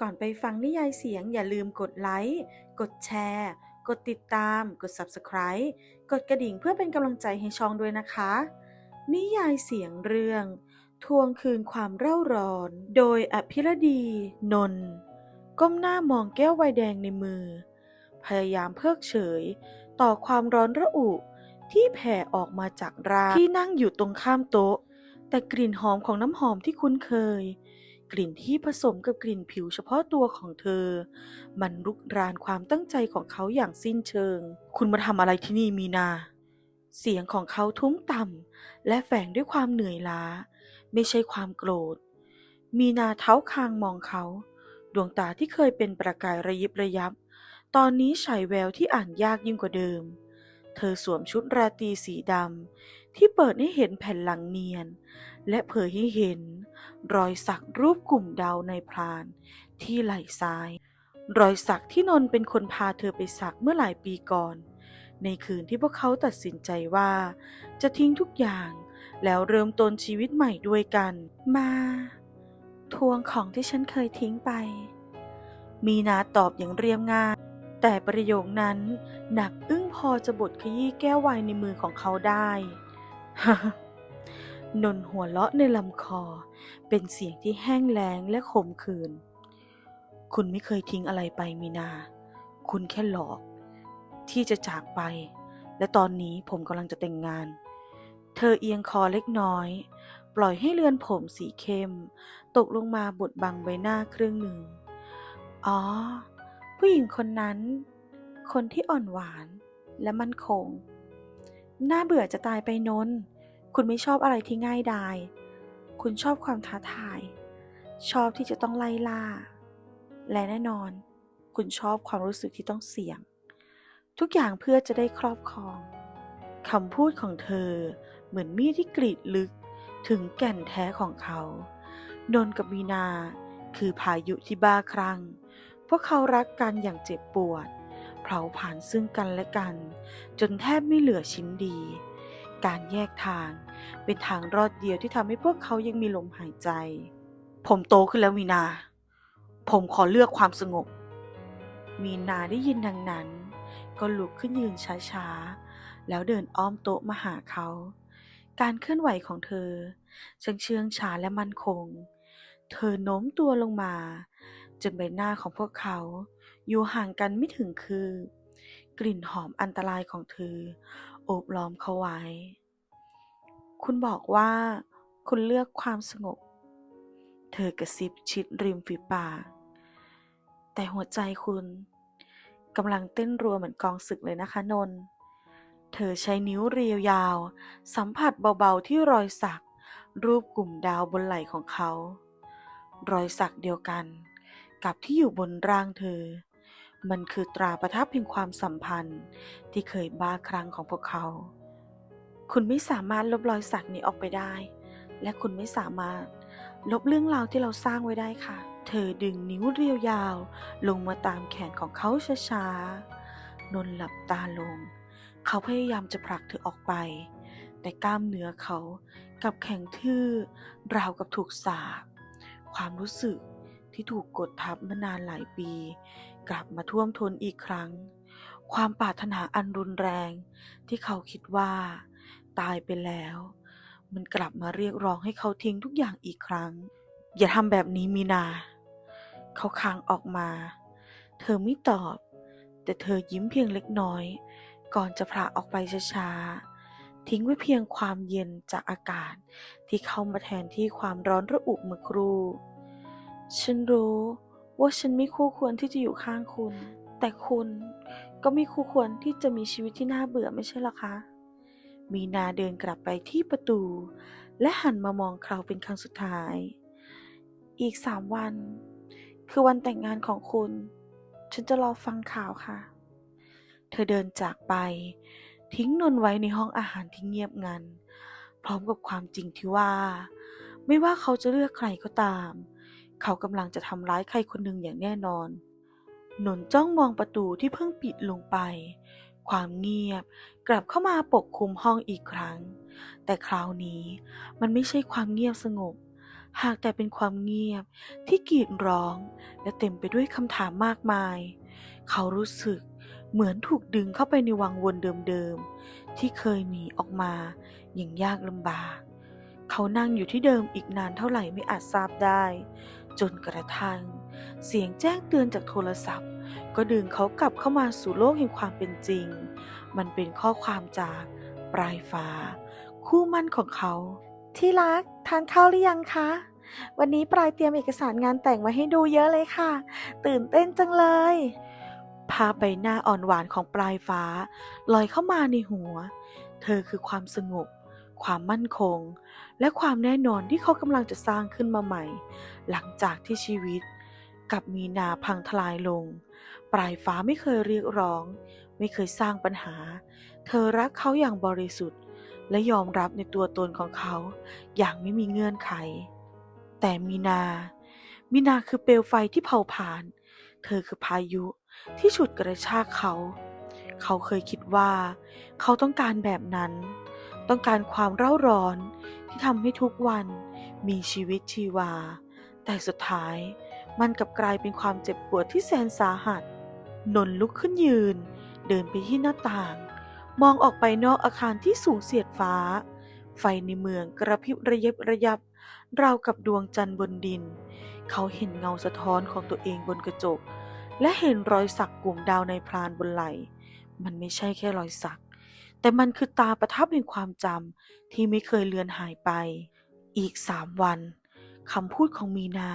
ก่อนไปฟังนิยายเสียงอย่าลืมกดไลค์ กดแชร์ กดติดตาม กด Subscribe กดกระดิ่งเพื่อเป็นกำลังใจให้ช่องด้วยนะคะ นิยายเสียงเรื่อง ทวงคืนความเร่าร้อน โดยอภิรดี นนท์ก้มหน้ามองแก้วไวน์แดงในมือ พยายามเพิกเฉย ต่อความร้อนระอุที่แผ่ออกมาจากรางที่นั่งอยู่ตรงข้ามโต๊ะ แต่กลิ่นหอมของน้ำหอมที่คุ้นเคย กลิ่นที่ผสมกับกลิ่นผิวเฉพาะตัวของเธอ มันรุกรานความตั้งใจของเขาอย่างสิ้นเชิง คุณมาทำอะไรที่นี่มีนา เสียงของเขาทุ้มต่ำและแฝงด้วยความเหนื่อยล้า ไม่ใช่ความโกรธ มีนาเท้าคางมองเขา ดวงตาที่เคยเป็นประกายระยิบระยับ ตอนนี้ฉายแววที่อ่านยากยิ่งกว่าเดิม เธอสวมชุดราตรีสีดำ ที่เปิดให้เห็นแผ่นหลังเนียน และเผยให้เห็น รอยสักรูปกลุ่มดาวในพราน ที่ไหล่ซ้าย รอยสักที่นนเป็นคนพาเธอไปสักเมื่อหลายปีก่อน ในคืนที่พวกเขาตัดสินใจว่า จะทิ้งทุกอย่างแล้วเริ่มต้นชีวิตใหม่ด้วยกัน มา ทวงของที่ฉันเคยทิ้งไป มีนาตอบอย่างเรียบง่าย แต่ประโยคนั้นหนักอึ้งพอจะบดขยี้แก้วไวน์ในมือของเขาได้ นนหัวเราะในลำคอ เป็นเสียงที่แห้งแล้งและขมขื่นคุณไม่เคยทิ้งอะไรไปมีนา คุณแค่หลอก ที่จะจากไป และตอนนี้ผมกำลังจะแต่งงาน เธอเอียงคอเล็กน้อย ปล่อยให้เลือนผมสีเข้ม ตกลงมาบดบังใบหน้าครึ่งหนึ่ง อ๋อ ผู้หญิงคนนั้น คนที่อ่อนหวานและมั่นคง น่าเบื่อจะตายไปนน คุณไม่ชอบอะไรที่ง่ายดาย คุณชอบความท้าทาย ชอบที่จะต้องไล่ล่า และแน่นอน คุณชอบความรู้สึกที่ต้องเสี่ยง ทุกอย่างเพื่อจะได้ครอบครองคำพูดของเธอเหมือนมีดที่กรีดลึกถึงแก่นแท้ของเขา นนกับมีนาคือพายุที่บ้าคลั่งพวกเขารักกันอย่างเจ็บปวด เผาผ่านซึ่งกันและกัน จนแทบไม่เหลือชิ้นดี การแยกทางเป็นทางรอดเดียวที่ทำให้พวกเขายังมีลมหายใจ ผมโตขึ้นแล้วมีนา ผมขอเลือกความสงบ มีนาได้ยินดังนั้น ก็ลุกขึ้นยืนช้าๆ แล้วเดินอ้อมโต๊ะมาหาเขา การเคลื่อนไหวของเธอช่างเชื่องช้าและมั่นคง เธอโน้มตัวลงมา จนใบหน้าของพวกเขา อยู่ห่างกันไม่ถึงคืบกลิ่นหอมอันตรายของเธอ โอบล้อมเขาไว้ คุณบอกว่าคุณเลือกความสงบ เธอกระซิบชิดริมฝีปาก แต่หัวใจคุณกำลังเต้นรัวเหมือนกองศึกเลยนะคะนนท์เธอใช้นิ้วเรียวยาว สัมผัสเบาๆที่รอยสัก รูปกลุ่มดาวบนไหล่ของเขา รอยสักเดียวกัน กับที่อยู่บนร่างเธอ มันคือตราประทับแห่งความสัมพันธ์ที่เคยบ้าครั้งของพวกเขา คุณไม่สามารถลบรอยสักนี้ออกไปได้ และคุณไม่สามารถลบเรื่องราวที่เราสร้างไว้ได้ค่ะ เธอดึงนิ้วเรียวยาว ลงมาตามแขนของเขาช้าๆ นนท์หลับตาลง เขาพยายามจะผลักเธอออกไป แต่กล้ามเนื้อเขากับแข็งทื่อราวกับถูกสาบความรู้สึก ที่ถูกกดทับมานานหลายปี กลับมาท่วมท้นอีกครั้ง ความปรารถนาอันรุนแรง ที่เขาคิดว่า ตายไปแล้ว มันกลับมาเรียกร้องให้เขาทิ้งทุกอย่างอีกครั้ง อย่าทำแบบนี้มีนา เขาค้างออกมา เธอไม่ตอบ แต่เธอยิ้มเพียงเล็กน้อย ก่อนจะพลาออกไปช้าๆทิ้งไว้เพียงความเย็นจากอากาศที่เข้ามาแทนที่ความร้อนระอุเมื่อครู่ ฉันรู้ว่าฉันไม่คู่ควรที่จะอยู่ข้างคุณ แต่คุณก็ไม่คู่ควรที่จะมีชีวิตที่น่าเบื่อไม่ใช่หรอคะ มีนาเดินกลับไปที่ประตู และหันมามองเขาวเป็นครั้งสุดท้าย อีกสามวัน คือวันแต่งงานของคุณ ฉันจะรอฟังข่าวค่ะ เธอเดินจากไป ทิ้งนนไว้ในห้องอาหารที่เงียบงัน พร้อมกับความจริงที่ว่า ไม่ว่าเขาจะเลือกใครก็ตามเเขากำลังจะทำร้ายใครคนหนึ่งอย่างแน่นอน หนนจ้องมองประตูที่เพิ่งปิดลงไป ความเงียบกลับเข้ามาปกคลุมห้องอีกครั้ง แต่คราวนี้มันไม่ใช่ความเงียบสงบ หากแต่เป็นความเงียบที่กรีดร้อง และเต็มไปด้วยคำถามมากมาย เขารู้สึกเหมือนถูกดึงเข้าไปในวังวนเดิมๆ ที่เคยหนีออกมาอย่างยากลำบาก เขานั่งอยู่ที่เดิมอีกนานเท่าไหร่ไม่อาจทราบได้ จนกระทั่ง เสียงแจ้งเตือนจากโทรศัพท์ ก็ดึงเขากลับเข้ามาสู่โลกแห่งความเป็นจริง มันเป็นข้อความจากปลายฟ้า คู่มั่นของเขา ที่รักทานข้าวหรือยังคะ วันนี้ปลายเตรียมเอกสารงานแต่งมาให้ดูเยอะเลยค่ะ ตื่นเต้นจังเลยภาพใบหน้าอ่อนหวานของปลายฟ้า ลอยเข้ามาในหัว เธอคือความสงบ ความมั่นคง และความแน่นอนที่เขากำลังจะสร้างขึ้นมาใหม่ หลังจากที่ชีวิตกับมีนาพังทลายลง ปลายฟ้าไม่เคยเรียกร้อง ไม่เคยสร้างปัญหา เธอรักเขาอย่างบริสุทธิ์ และยอมรับในตัวตนของเขา อย่างไม่มีเงื่อนไข แต่มีนา มีนาคือเปลวไฟที่เผาผลาญ เธอคือพายุที่ฉุดกระชากเขา เขาเคยคิดว่า เขาต้องการแบบนั้น ต้องการความเร่าร้อนที่ทำให้ทุกวันมีชีวิตชีวา แต่สุดท้ายมันกลับกลายเป็นความเจ็บปวดที่แสนสาหัส นนลุกขึ้นยืน เดินไปที่หน้าต่าง มองออกไปนอกอาคารที่สูงเสียดฟ้า ไฟในเมืองกระพริบระยิบระยับ ราวกับดวงจันทร์บนดิน เขาเห็นเงาสะท้อนของตัวเองบนกระจก และเห็นรอยสักกลุ่มดาวในพรานบนไหล่ มันไม่ใช่แค่รอยสัก แต่มันคือตาประทับแห่งความจำที่ไม่เคยเลือนหายไป อีกสามวันคำพูดของมีนา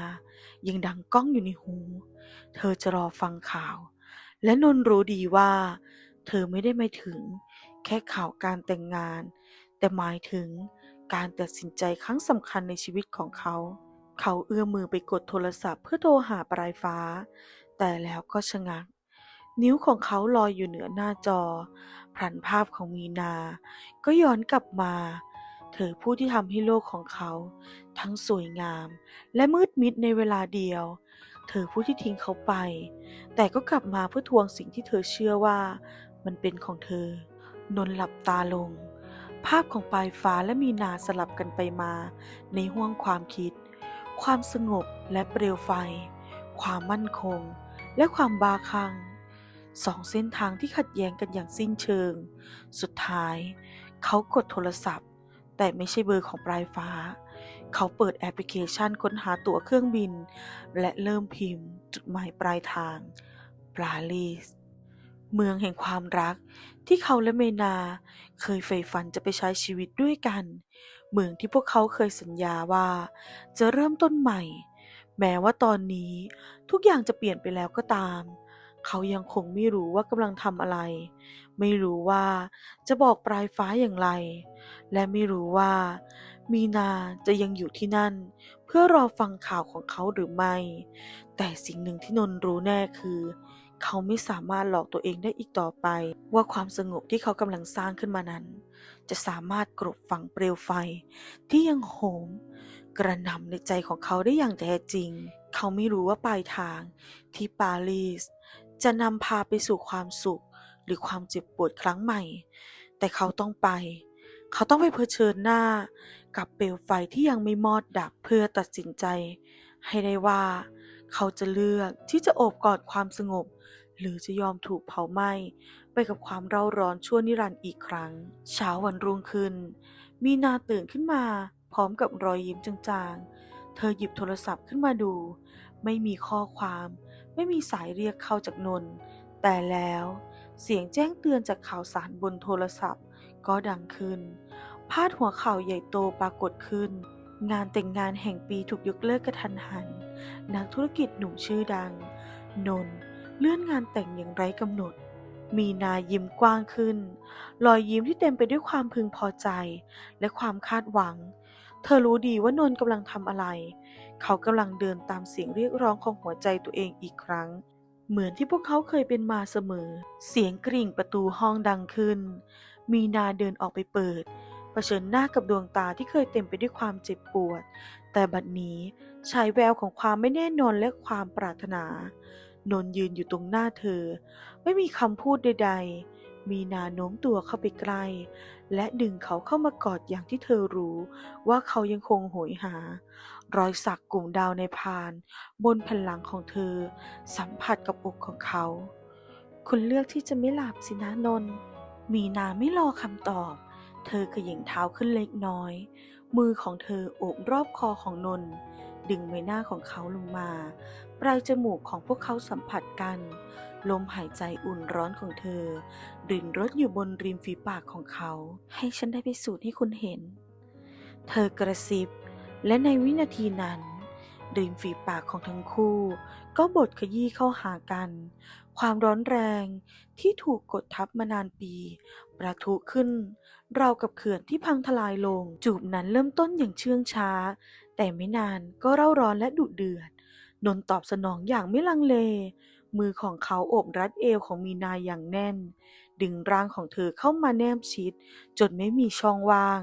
ยังดังก้องอยู่ในหู เธอจะรอฟังข่าว และนนรู้ดีว่า เธอไม่ได้หมายถึง แค่ข่าวการแต่งงาน แต่หมายถึงการตัดสินใจครั้งสำคัญในชีวิตของเขา เขาเอื้อมมือไปกดโทรศัพท์เพื่อโทรหาปลายฟ้า แต่แล้วก็ชะงัก นิ้วของเขาลอยอยู่เหนือหน้าจอ พลันภาพของมีนา ก็ย้อนกลับมา เธอผู้ที่ทำให้โลกของเขา ทั้งสวยงาม และมืดมิดในเวลาเดียว เธอผู้ที่ทิ้งเขาไป แต่ก็กลับมาเพื่อทวงสิ่งที่เธอเชื่อว่า มันเป็นของเธอ นนหลับตาลง ภาพของปลายฟ้าและมีนาสลับกันไปมา ในห้วงความคิด ความสงบและเปลวไฟ ความมั่นคง และความบาคลั่ง สองเส้นทางที่ขัดแย้งกันอย่างสิ้นเชิง สุดท้าย เขากดโทรศัพท์ แต่ไม่ใช่เบอร์ของปลายฟ้า เขาเปิดแอปพลิเคชันค้นหาตั๋วเครื่องบิน และเริ่มพิมพ์ จุดหมายปลายทางปารีส เมืองแห่งความรัก ที่เขาและเมนา เคยใฝ่ฝันจะไปใช้ชีวิตด้วยกัน เมืองที่พวกเขาเคยสัญญาว่า จะเริ่มต้นใหม่แม้ว่าตอนนี้ทุกอย่างจะเปลี่ยนไปแล้วก็ตาม เขายังคงไม่รู้ว่ากำลังทำอะไร ไม่รู้ว่าจะบอกปลายฟ้าอย่างไร และไม่รู้ว่า มีนาจะยังอยู่ที่นั่น เพื่อรอฟังข่าวของเขาหรือไม่ แต่สิ่งหนึ่งที่นนท์รู้แน่คือ เขาไม่สามารถหลอกตัวเองได้อีกต่อไป ว่าความสงบที่เขากำลังสร้างขึ้นมานั้น จะสามารถกลบฝังเปลวไฟ ที่ยังโหม กระหน่ำในใจของเขาได้อย่างแท้จริง เขาไม่รู้ว่าปลายทางที่ปารีส จะนำพาไปสู่ความสุขหรือความเจ็บปวดครั้งใหม่ แต่เขาต้องไป เขาต้องไปเผชิญหน้า กับเปลวไฟที่ยังไม่มอดดับเพื่อตัดสินใจ ให้ได้ว่า เขาจะเลือกที่จะโอบกอดความสงบ หรือจะยอมถูกเผาไหม้ไปกับความเร่าร้อนชั่วนิรันดร์อีกครั้ง เช้าวันรุ่งขึ้น มีนาตื่นขึ้นมาพร้อมกับรอยยิ้มจางๆ เธอหยิบโทรศัพท์ขึ้นมาดู ไม่มีข้อความ ไม่มีสายเรียกเข้าจากนนท์แต่แล้วเสียงแจ้งเตือนจากข่าวสารบนโทรศัพท์ ก็ดังขึ้น พาดหัวข่าวใหญ่โตปรากฏขึ้น งานแต่งงานแห่งปีถูกยกเลิกกระทันหัน นักธุรกิจหนุ่มชื่อดัง นนท์เลื่อนงานแต่งอย่างไร้กำหนด มีนายิ้มกว้างขึ้น รอยยิ้มที่เต็มไปด้วยความพึงพอใจ และความคาดหวัง เธอรู้ดีว่านนท์กำลังทำอะไร เขากำลังเดินตามเสียงเรียกร้องของหัวใจตัวเองอีกครั้ง เหมือนที่พวกเขาเคยเป็นมาเสมอ เสียงกริ่งประตูห้องดังขึ้น มีนาเดินออกไปเปิดเผชิญหน้ากับดวงตาที่เคยเต็มไปด้วยความเจ็บปวด แต่บัดนี้ฉายแววของความไม่แน่นอนและความปรารถนา นนยืนอยู่ตรงหน้าเธอ ไม่มีคำพูดใด ๆ มีนาโน้มตัวเข้าไปใกล้ และดึงเขาเข้ามากอดอย่างที่เธอรู้ว่าเขายังคงโหยหา รอยสักกลุ่มดาวในพาน บนแผ่นหลังของเธอ สัมผัสกับอกของเขา คุณเลือกที่จะไม่หลับสินะนน มีนาไม่รอคำตอบ เธอขย่งเท้าขึ้นเล็กน้อย มือของเธอโอบรอบคอของนนดึงใบหน้าของเขาลงมา ปลายจมูกของพวกเขาสัมผัสกัน ลมหายใจอุ่นร้อนของเธอรินรถอยู่บนริมฝีปากของเขา ให้ฉันได้พิสูจน์ให้คุณเห็น เธอกระซิบ และในวินาทีนั้น ริมฝีปากของทั้งคู่ ก็บดขยี้เข้าหากัน ความร้อนแรงที่ถูกกดทับมานานปี ประทุขึ้นราวกับเขื่อนที่พังทลายลง จูบนั้นเริ่มต้นอย่างเชื่องช้า แต่ไม่นานก็เร่าร้อนและดุเดือด นนตอบสนองอย่างไม่ลังเล มือของเขาโอบรัดเอวของมีนาอย่างแน่น ดึงร่างของเธอเข้ามาแนบชิด จนไม่มีช่องว่าง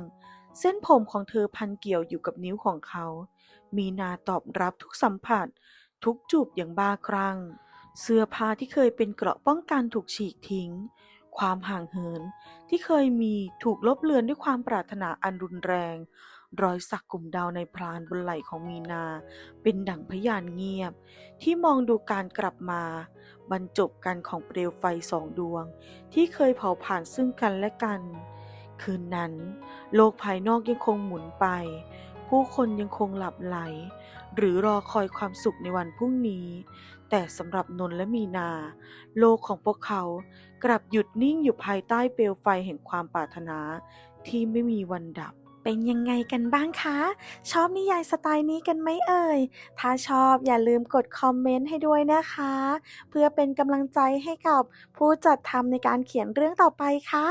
เส้นผมของเธอพันเกี่ยวอยู่กับนิ้วของเขา มีนาตอบรับทุกสัมผัส ทุกจูบอย่างบ้าคลั่ง เสื้อผ้าที่เคยเป็นเกราะป้องกันถูกฉีกทิ้ง ความห่างเหินที่เคยมีถูกลบเลือนด้วยความปรารถนาอันรุนแรง รอยสักกลุ่มดาวในพรานบนไหล่ของมีนา เป็นดั่งพยานเงียบ ที่มองดูการกลับมา บรรจบกันของเปลวไฟสองดวง ที่เคยเผาผ่านซึ่งกันและกัน คืนนั้น โลกภายนอกยังคงหมุนไป ผู้คนยังคงหลับไหล หรือรอคอยความสุขในวันพรุ่งนี้ แต่สำหรับนนท์และมีนา โลกของพวกเขากลับหยุดนิ่งอยู่ภายใต้เปลวไฟแห่งความปรารถนาที่ไม่มีวันดับ เป็นยังไงกันบ้างคะ ชอบนิยายสไตล์นี้กันไหมเอ่ย ถ้าชอบอย่าลืมกดคอมเมนต์ให้ด้วยนะคะ เพื่อเป็นกำลังใจให้กับผู้จัดทำในการเขียนเรื่องต่อไปค่ะ